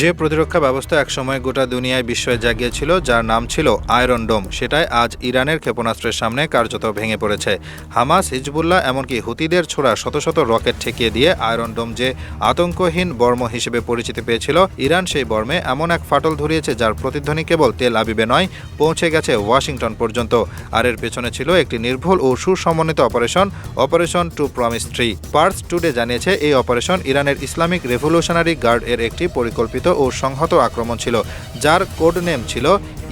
যে প্রতিরক্ষা ব্যবস্থা একসময় গোটা দুনিয়ায় বিস্ময় জাগিয়েছিল, যার নাম ছিল আয়রন ডোম, সেটাই আজ ইরানের ক্ষেপণাস্ত্রের সামনে কার্যত ভেঙে পড়েছে। হামাস, হিজবুল্লাহ, এমনকি হুতিদের ছোড়া শত শত রকেট ঠেকিয়ে দিয়ে আয়রন ডোম যে আতঙ্কহীন বর্ম হিসেবে পরিচিতি পেয়েছিল, ইরান সেই বর্মে এমন এক ফাটল ধরিয়েছে যার প্রতিধ্বনি কেবল তেল আবিবে নয়, পৌঁছে গেছে ওয়াশিংটন পর্যন্ত। আর এর পেছনে ছিল একটি নির্ভুল ও সুসমন্বিত operation operation true promise three. Pars today জানিয়েছে, এই অপারেশন ইরানের ইসলামিক রেভলিউশনারি গার্ড এর একটি পরিকল্পিত ও সংহত আক্রমণ ছিল, যার কোড নেম ছিল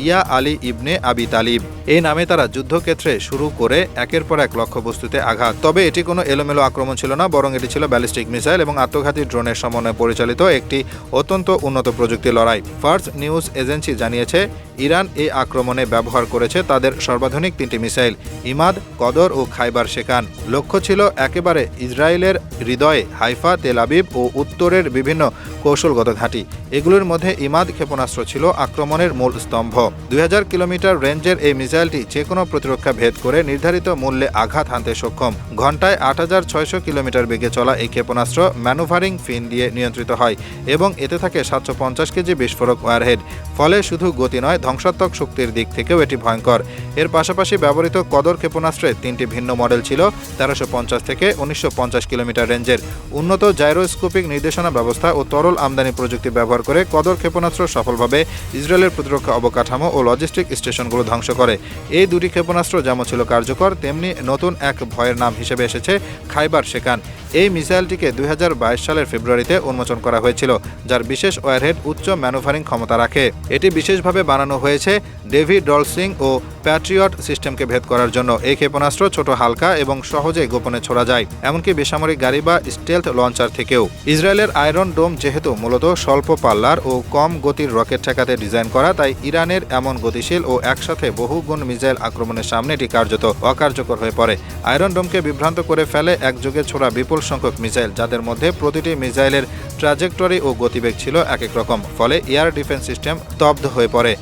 ইয়া আলী ইবনে আবি তালিব। এই নামে তারা যুদ্ধক্ষেত্রে শুরু করে একের পর এক লক্ষ্যবস্তুতে আঘাত। তবে এটি কোনো এলোমেলো আক্রমণ ছিল না, বরং এটি ছিল ব্যালিস্টিক মিসাইল এবং আত্মঘাতী ড্রোনের সমন্বয়ে পরিচালিত একটি অত্যন্ত উন্নত প্রযুক্তি লড়াই। ফার্স্ট নিউজ এজেন্সি জানিয়েছে, ইরান এই আক্রমণে ব্যবহার করেছে তাদের সর্বাধুনিক তিনটি মিসাইল, ইমাদ, কদর ও খাইবার শেখান লক্ষ্য ছিল একেবারে ইসরায়েলের হৃদয়ে হাইফা, তেল আবিব ও উত্তরের বিভিন্ন কৌশলগত ঘাঁটি। এগুলোর মধ্যে ইমাদ ক্ষেপণাস্ত্র ছিল আক্রমণের মূল স্তম্ভ। দুই হাজার কিলোমিটার রেঞ্জের এই মিসাইলটি যে কোনো প্রতিরক্ষা ভেদ করে নির্ধারিত মূল্যে আঘাত হানতে সক্ষম। ঘন্টায় আট হাজার ছয়শো কিলোমিটার বেগে চলা এই ক্ষেপণাস্ত্র ম্যানুভারিং ফিন দিয়ে নিয়ন্ত্রিত হয় এবং এতে থাকে সাতশো পঞ্চাশ কেজি বিস্ফোরক ওয়ারহেড। ফলে শুধু গতি নয়, ধ্বংসাত্মক শক্তির দিক থেকেও এটি ভয়ঙ্কর। এর পাশাপাশি ব্যবহৃত কদর ক্ষেপণাস্ত্রের তিনটি ভিন্ন মডেল ছিল, তেরোশো থেকে উনিশশো পঞ্চাশ কিলোমিটার রেঞ্জের। উন্নত জাইরোস্কোপিক নির্দেশনা ব্যবস্থা ও তরল আমদানি প্রযুক্তি ব্যবহার করে কদর ক্ষেপণাস্ত্র সফলভাবে ইসরায়েলের প্রতিরক্ষা অবকাঠামো ও লজিস্টিক স্টেশনগুলো ধ্বংস করে। এই দুটি ক্ষেপণাস্ত্র যেমন ছিল কার্যকর, তেমনি নতুন এক ভয়ের নাম হিসেবে এসেছে খাইবার শেখান এই মিসাইলটিকে দুই হাজার বাইশ সালের ফেব্রুয়ারিতে উন্মোচন করা হয়েছিল, যার বিশেষ ওয়ারহেড উচ্চ ম্যানুফারিং ক্ষমতা রাখে। এটি বিশেষভাবে বানানো হয়েছে ডেভি ডলসিং ও প্যাট্রিয়ট সিস্টেমকে ভেদ করার জন্য এই ক্ষেপণাস্ত্র ছোট, হালকা এবং সহজে গোপনে ছোড়া যায়, এমনকি বেসামরিক গাড়ি বা স্টেলথ লঞ্চার থেকেও। ইসরায়েলের আয়রন ডোম যেহেতু মূলত স্বল্প পাল্লার ও কম গতির রকেট ঠেকাতে ডিজাইন করা, তাই ইরানের এমন গতিশীল ও একসাথে বহুগুণ মিসাইল আক্রমণের সামনে এটি কার্যত অকার্যকর হয়ে পড়ে। আয়রন ডোমকে বিভ্রান্ত করে ফেলে একযোগে ছোড়া বিপুল সংখ্যক মিসাইল, যাদের মধ্যে প্রতিটি মিসাইলের ট্রাজেক্টরি ও গতিবেগ ছিল এক এক রকম, ফলে এয়ার ডিফেন্স সিস্টেম স্তব্ধ হয়ে পড়ে।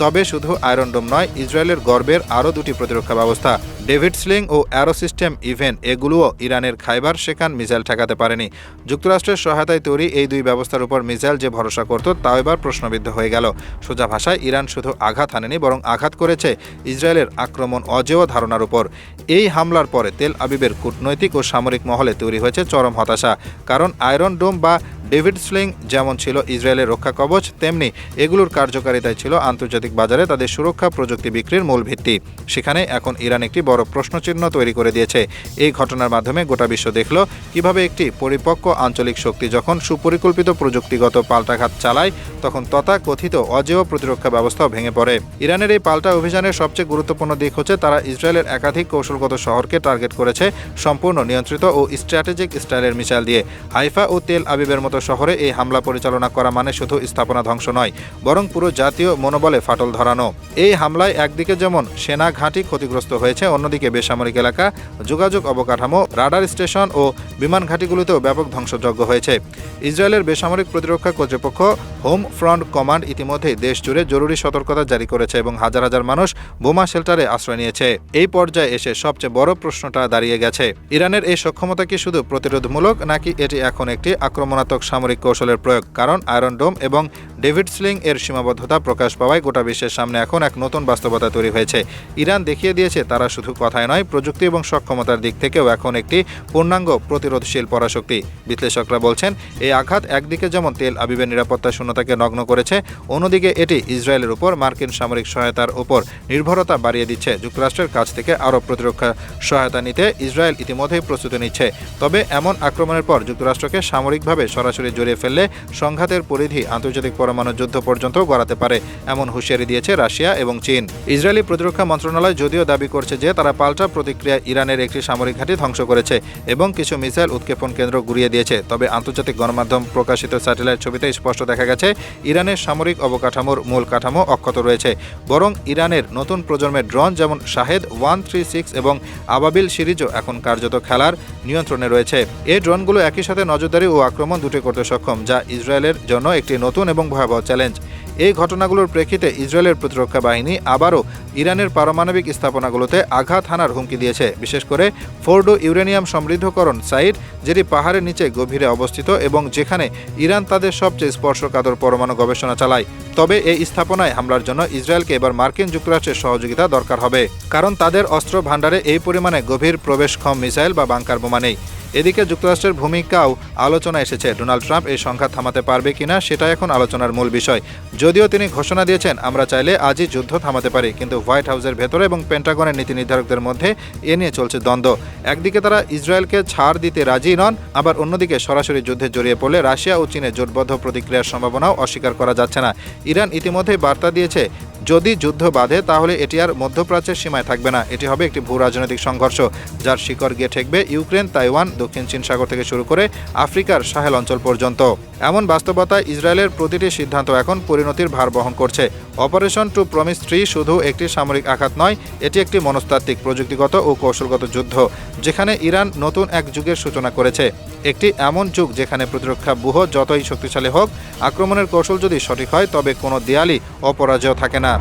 তবে শুধু আয়রন ডোম নয় ইসরায়েলের গর্বের আরও দুটি প্রতিরক্ষা ব্যবস্থা। ডেভিড স্লিং ও অ্যারো সিস্টেম ইভেন এগুলোও ইরানের খাইবার সেখান মিসাইল ঠেকাতে পারেনি। যুক্তরাষ্ট্রের সহায়তায় তৈরি এই দুই ব্যবস্থার উপর মিসাইল যে ভরসা করত, তাও এবার প্রশ্নবিদ্ধ হয়ে গেল। সোজা ভাষায়, ইরান শুধু আঘাত হানেনি, বরং আঘাত করেছে ইসরায়েলের আক্রমণ অজেয় ধারণার উপর। এই হামলার পরে তেল আবিবের কূটনৈতিক ও সামরিক মহলে তৈরি হয়েছে চরম হতাশা। কারণ আয়রন ডোম বা ডেভিড স্লিং যেমন ছিল ইসরায়েলের রক্ষা কবচ, তেমনি এগুলোর কার্যকারিতায় ছিল আন্তর্জাতিক বাজারে তাদের সুরক্ষা প্রযুক্তি বিক্রির মূল ভিত্তি। সেখানে এখন ইরান একটি বড় প্রশ্নচিহ্ন তৈরি করে দিয়েছে। এই ঘটনার মাধ্যমে গোটা বিশ্ব দেখল কীভাবে একটি পরিপক্ক আঞ্চলিক শক্তি যখন সুপরিকল্পিত প্রযুক্তিগত পাল্টাঘাত চালায়, তখন তথাকথিত অজেয় প্রতিরক্ষা ব্যবস্থাও ভেঙে পড়ে। ইরানের এই পাল্টা অভিযানের সবচেয়ে গুরুত্বপূর্ণ দিক হচ্ছে তারা ইসরায়েলের একাধিক কৌশলগত শহরকে টার্গেট করেছে সম্পূর্ণ নিয়ন্ত্রিত ও স্ট্র্যাটেজিক স্টাইলের মিসাইল দিয়ে। হাইফা ও তেল আবিবের মতো শহরে এই হামলা পরিচালনা করা মানে শুধু স্থাপনা ধ্বংস নয়, বরং পুরো জাতীয় মনোবলে ফাটল ধরানো। এই হামলায় একদিকে যেমন সেনা ঘাঁটি ক্ষতিগ্রস্ত হয়েছে অন্যদিকে বেসামরিক এলাকা, যোগাযোগ অবকাঠামো, রাডার স্টেশন ও বিমান ঘাঁটিগুলিতেও ব্যাপক ধ্বংসযজ্ঞ হয়েছে। ইসরায়েলের বেসামরিক প্রতিরক্ষা কর্তৃপক্ষ হোম ফ্রন্ট কমান্ড ইতিমধ্যেই দেশ জুড়ে জরুরি সতর্কতা জারি করেছে এবং হাজার হাজার মানুষ বোমা শেল্টারে আশ্রয় নিয়েছে। এই পর্যায়ে এসে সবচেয়ে বড় প্রশ্নটা দাঁড়িয়ে গেছে, ইরানের এই সক্ষমতা কি শুধু প্রতিরোধমূলক নাকি এটি এখন একটি আক্রমণাত্মক সামরিক কৌশলের প্রয়োগ? কারণ আয়রন ডোম এবং ডেভিড স্লিং এর সীমাবদ্ধতা প্রকাশ পাওয়ায় গোটা বিশ্বের সামনে এখন এক নতুন বাস্তবতা তৈরি হয়েছে। ইরান দেখিয়ে দিয়েছে তারা শুধু কথায় নয়, প্রযুক্তি এবং সক্ষমতার দিক থেকেও এখন একটি পূর্ণাঙ্গ প্রতিরোধশীল পরাশক্তি। বিশ্লেষকরা বলছেন, এই আঘাত একদিকে যেমন তেল আবিবের নিরাপত্তা শূন্যতাকে নগ্ন করেছে, অন্যদিকে এটি ইসরায়েলের উপর মার্কিন সামরিক সহায়তার উপর নির্ভরতা বাড়িয়ে দিচ্ছে। যুক্তরাষ্ট্রের কাছ থেকে আরও প্রতিরক্ষা সহায়তা নিতে ইসরায়েল ইতিমধ্যেই প্রস্তুতি নিচ্ছে। তবে এমন আক্রমণের পর যুক্তরাষ্ট্রকে সামরিকভাবে সরাসরি জড়িয়ে ফেললে সংঘাতের পরিধি আন্তর্জাতিক পরমাণু যুদ্ধ পর্যন্ত গড়াতে পারে, এমন হুঁশিয়ারি দিয়েছে রাশিয়া এবং চীন। ইসরায়েলি প্রতিরক্ষা মন্ত্রণালয় যদিও দাবি করছে যে তারা পাল্টা প্রতিক্রিয়া ইরানের একটি সামরিক ঘাঁটি ধ্বংস করেছে এবং কিছু মিসাইল উৎক্ষেপণ কেন্দ্র গুড়িয়ে দিয়েছে। তবে আন্তর্জাতিক গণমাধ্যম প্রকাশিত স্যাটেলাইট ছবিতে স্পষ্ট দেখা গেছে, ইরানের সামরিক অবকাঠামোর মূল কাঠামো অক্ষত রয়েছে। বরং ইরানের নতুন প্রজন্মের ড্রোন যেমন শাহেদ ওয়ান থ্রি সিক্স এবং আবাবিল সিরিজও এখন কার্যত খেলার নিয়ন্ত্রণে রয়েছে। এই ড্রোনগুলো একই সাথে নজরদারি ও আক্রমণ দুটি করতে সক্ষম, যা ইসরায়েলের জন্য একটি নতুন এবং ভয়াবহ চ্যালেঞ্জ। এই ঘটনাগুলোর প্রেক্ষিতে ইসরায়েলের প্রতিরক্ষা বাহিনী আবারও ইরানের পারমাণবিক স্থাপনাগুলোতে আঘাত হানার হুমকি দিয়েছে। বিশেষ করে ফোর্ডো ইউরেনিয়াম সমৃদ্ধকরণ সাইট, যেটি পাহাড়ের নিচে গভীরে অবস্থিত এবং যেখানে ইরান তাদের সবচেয়ে স্পর্শকাতর পরমাণু গবেষণা চালায়। তবে এই স্থাপনায় হামলার জন্য ইসরায়েলকে এবার মার্কিন যুক্তরাষ্ট্রের সহযোগিতা দরকার হবে, কারণ তাদের অস্ত্র ভাণ্ডারে এই পরিমাণে গভীর প্রবেশক্ষম মিসাইল বা বাংকার বোমা নেই। এদিকে যুক্তরাষ্ট্রের ভূমিকাও আলোচনা এসেছে। ডোনাল্ড ট্রাম্প এই সংঘাত থামাতে পারবে কিনা সেটা এখন আলোচনার মূল বিষয়। যদিও তিনি ঘোষণা দিয়েছেন, আমরা চাইলে আজই যুদ্ধ থামাতে পারি, কিন্তু হোয়াইট হাউসের ভেতরে এবং পেন্টাগনের নীতি নির্ধারকদের মধ্যে এ নিয়ে চলছে দ্বন্দ্ব। একদিকে তারা ইসরায়েলকে ছাড় দিতে রাজি নন, আবার অন্যদিকে সরাসরি যুদ্ধে জড়িয়ে পড়লে রাশিয়া ও চীনের জোটবদ্ধ প্রতিক্রিয়ার সম্ভাবনাও অস্বীকার করা যাচ্ছে না। ইরান ইতিমধ্যেই বার্তা দিয়েছে, যদি যুদ্ধ বাধে তাহলে এটি আর মধ্যপ্রাচ্যের সীমায় থাকবে না, এটি হবে একটি ভূ রাজনৈতিক সংঘর্ষ, যার শিকড় গিয়ে ঠেকবে ইউক্রেন, তাইওয়ান, দক্ষিণ চীন সাগর থেকে শুরু করে আফ্রিকার সাহেল অঞ্চল পর্যন্ত। এমন বাস্তবতায় ইসরায়েলের প্রতিটি সিদ্ধান্ত এখন পরিণতির ভার বহন করছে। অপারেশন টু প্রমিস থ্রি শুধু একটি সামরিক আঘাত নয়, এটি একটি মনস্তাত্ত্বিক, প্রযুক্তিগত ও কৌশলগত যুদ্ধ, যেখানে ইরান নতুন এক যুগের সূচনা করেছে। একটি এমন যুগ যেখানে প্রতিরক্ষা ব্যূহ যতই শক্তিশালী হোক, আক্রমণের কৌশল যদি সঠিক হয়, তবে কোনো দেয়ালই অপরাজয় থাকে না।